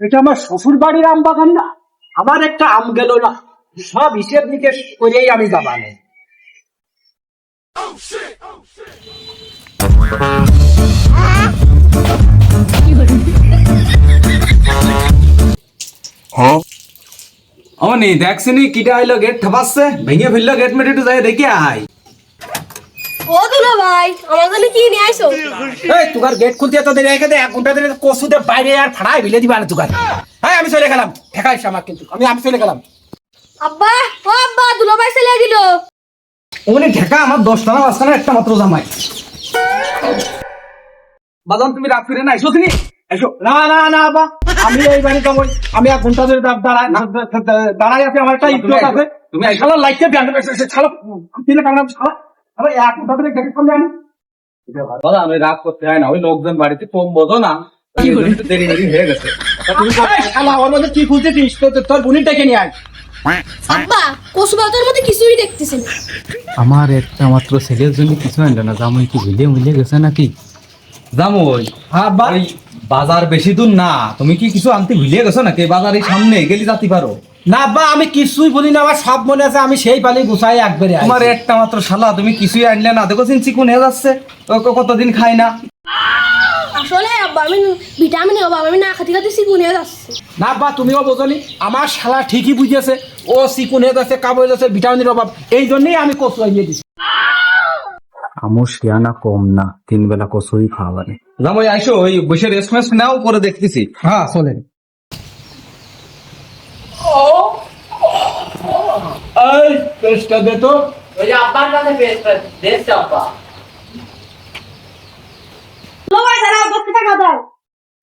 এটা আমার শ্বশুর বাড়ির আম বাগান না। আমার একটা আম গেল না। সব হিসেব নিকেশ করেই আমি যাবানে অনি দেখছিনি কিটা আইলো গেট ঠপাচ্ছে, ভেঙে ফেলল গেট মেটে যাই দেখে আয়। ও দুলা ভাই আমার জন্য কি নিয়ে আইছো? এই তুকার গেট খুলতে এত দেরি রেখে দে এক ঘণ্টা ধরে কসুতে বাইরে আর ফাড়াই বিলে দিবা না তুকার হ্যাঁ আমি চলে গেলাম। ঠেকাইস আমার কিন্তু। আমি আমি চলে গেলাম। আব্বা ও আব্বা দুলা ভাই চলে ওখানে ঠেকা আমার দশটানা পাঁচটানা একটা মাত্র জামাই। বাদাম তুমি রাত ফিরে না এসো তুমি? এসো। না না না বা আমি এই বাড়ি যাব আমি এক ঘণ্টা ধরে দাঁড়ায় না, দা- দা- দাঁড়াই আছে আমার একটা এসো, আছে। তুমি এসো। ব্যান্ড কামড়া আরে এক ঘণ্টা ধরে গেট খুললে আমি দাদা আমি রাগ করতে হয় না ওই লোকজন বাড়িতে কম বোঝো না। দেরি দেরি হয়ে গেছে। ওর মধ্যে কি তোর বুনি ডেকে নিয়ে আয়। আব্বা কসু বাতার মধ্যে কিছুই আমার একটা মাত্র ছেলের জন্য কিছু আনলো না। জামাই কি ভিলে মিলে গেছে নাকি? জামই? হ্যাঁ বাজার বেশি দূর না। তুমি কি কিছু আনতে ভুলিয়ে গেছো নাকি? বাজারের সামনে গেলি যাতে পারো। না বা আমি কিছুই বলি না আমার সব মনে আছে আমি সেই পালি গুছাই একবারে তোমার একটা মাত্র শালা তুমি কিছুই আনলে না। দেখো চিকুন হয়ে যাচ্ছে। কতদিন খাই না। আসলে আব্বা আমি ভিটামিন অভাব আমি না খাতে খাতে শিখুনে যাচ্ছি। না বা তুমিও বোঝনি আমার শালা ঠিকই বুঝেছে। ও চিকুন হয়ে যাচ্ছে কাবু হয়ে যাচ্ছে ভিটামিনের অভাব। এই জন্যই আমি কচু আইয়ে দিছি। আমও শিয়ানা কম না তিন বেলা কসুই খাওয়াবে জামাই আইসো ওই বসে রেস্ট মেস্ট নাও পরে দেখতেছি। হ্যাঁ চলেন। এই পেস্টটা দে তো। দুলা ভাই দাঁড়া বসতে থাকা দাও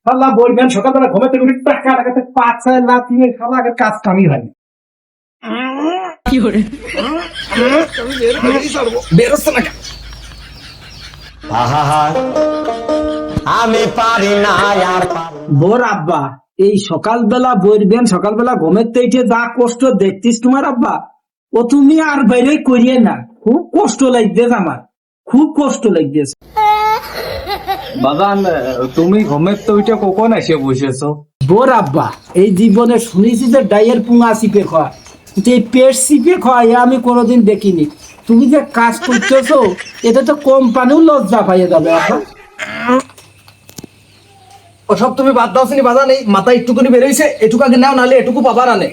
শালা বলবেন সকালবেলা ঘুমে থেকে উঠে টাকা লাগাতে পাঁচ ছয় লাখ তিনে শালা আগে কাজ কামই হয় বেরোচ্ছে না? আমি পারি না আর বোর আব্বা এই সকালবেলা বলবেন সকালবেলা ঘুমের যা কষ্ট দেখতিস তোমার আব্বা ও তুমি আর বাইরে করিয়ে না। খুব কষ্ট লাগতেছে আমার খুব কষ্ট লাগতেছে। বাগান তুমি ঘুমের তো ওইটা কখন এসে বসেছো? বোর আব্বা এই জীবনে শুনেছি যে ডাইয়ের পুঙা চিপে খাওয়া এই পেট চিপে খাওয়া আমি কোনোদিন দেখিনি। তুমি যে কাজ করতেছো এটা তো কোম্পানিও লজ্জা পাইয়ে যাবে ওসব তুমি বাদ দাও চিনি বাজান এই মাথা একটুকুনি বেরোইছে এটুকু আগে নাও নাহলে এটুকু পাবার আনে।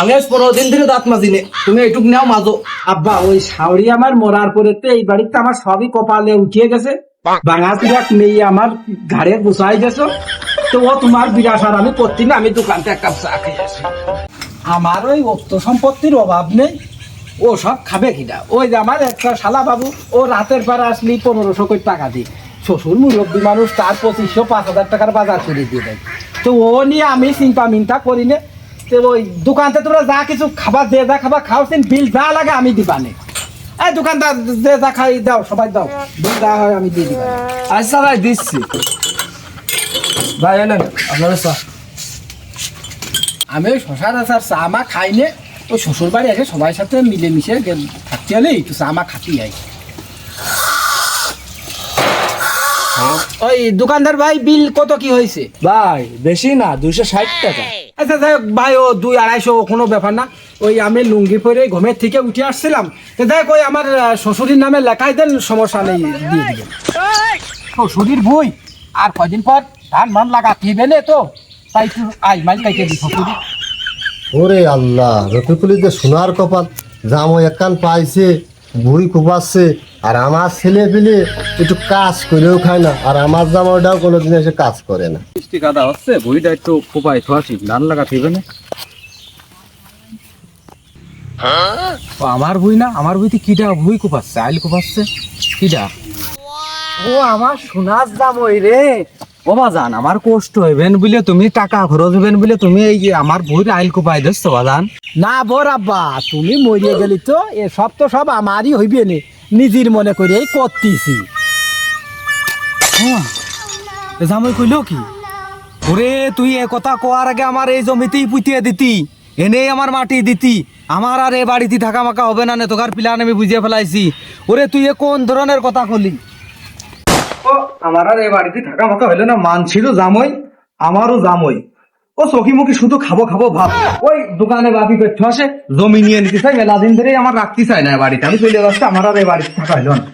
আমি আজ পনেরো দিন ধরে দাঁত মাজিনে তুমি এটুকু নাও মাজো। আব্বা ওই শাওরি আমার মরার পরে তো এই বাড়িতে আমার সবই কপালে উঠিয়ে গেছে। ভাঙা পিড়া নেই আমার ঘাড়ে গুছাই গেছো। তো ও তোমার বিরাট আর আমি করছি না আমি দোকানতে এক কাপ চা খেয়ে আসি। আমার ওই অর্থ সম্পত্তির অভাব নেই। ও সব খাবে কিনা? ওই যে আমার একটা শালা বাবু, ও রাতের পর আসলি পনেরোশো কোটি টাকা দিই শ্বশুর মুরব্বী মানুষ, তার পঁচিশশো পাঁচ হাজার টাকার বাজার করে দিয়ে দেয়। তো ও নিয়ে আমি চিন্তা মিন্তা করি নে। তো ওই দোকানতে তোমরা যা কিছু খাবার যে যা খাবার খাওয়াছেন বিল যা লাগে আমি দিবানে এই দোকানদার, যে যা খাই দাও, সবাই দাও। বিল যা হয় আমি দিয়ে দিবানে আচ্ছা ভাই দিচ্ছি। ভাই, এলেন আপনাদের চা। আমি শশার আচার চা মা খাই ওই শ্বশুর বাড়ি এসে সবার সাথে মিলেমিশে থাকতে হলে একটু খাতি যাই ওই দোকানদার ভাই বিল কত কি হয়েছে? ভাই বেশি না দুশো ষাট টাকা। আচ্ছা যাই হোক ভাই ও দুই আড়াইশো কোনো ব্যাপার না। ওই আমি লুঙ্গি পরে ঘুমের থেকে উঠে আসছিলাম। তো দেখ ওই আমার শ্বশুরির নামে লেখাই দেন সমস্যা নেই দিয়ে দিবেন। শ্বশুরির বই আর কয়দিন পর ধান মান লাগা দিবে না তো। তাই একটু আই মাল কাইতে দি শ্বশুরি। ওরে আল্লাহ রফিকুলি যে সোনার কপাল জামো একান পাইছে বুড়ি কুপাচ্ছে আর আমার ছেলে পেলে একটু কাজ করেও খায় না আর আমার জামাটাও কোনোদিন এসে কাজ করে না। মিষ্টি কাদা হচ্ছে বুড়িটা একটু কোপাই থোয়া ঠিক ধান লাগা থইবে না। ও, আমার বই না আমার বইতে কিটা বই কোপাচ্ছে আইল কোপাচ্ছে কিটা ও আমার সোনার দাম ওই রে। ও বাজান আমার কষ্ট হইবেন বলে তুমি টাকা খরচ হইবেন বলে তুমি এই আমার বইটা আইল কোপাই দিচ্ছ বাজান। না বর আব্বা তুমি মরিয়ে গেলি তো এ সব তো সব আমারই হইবে নে নিজের মনে করে এই করতেছি। জামাই কইল কি? ওরে তুই এ কথা কোয়ার আগে আমার এই জমিতেই পুঁতিয়ে দিতি এনেই আমার মাটি দিতি আমার আর এ বাড়িতে থাকা মাকা হবে না নে তোকার প্ল্যান আমি বুঝিয়ে ফেলাইছি। ওরে তুই এ কোন ধরনের কথা কলি? আমার আর এই বাড়িতে থাকা মাথা হইল না। মানছি তো জামই, আমারও জামই। ও সখি মুখি শুধু খাব খাব ভাব ওই দোকানে বাপি করতে আসে, জমি নিয়ে নিতে চাই মেলা দিন ধরেই আমার রাখতে চাই না বাড়িতে। আমি চলে যাচ্ছি, আমার আর এই বাড়িতে থাকা হলো না।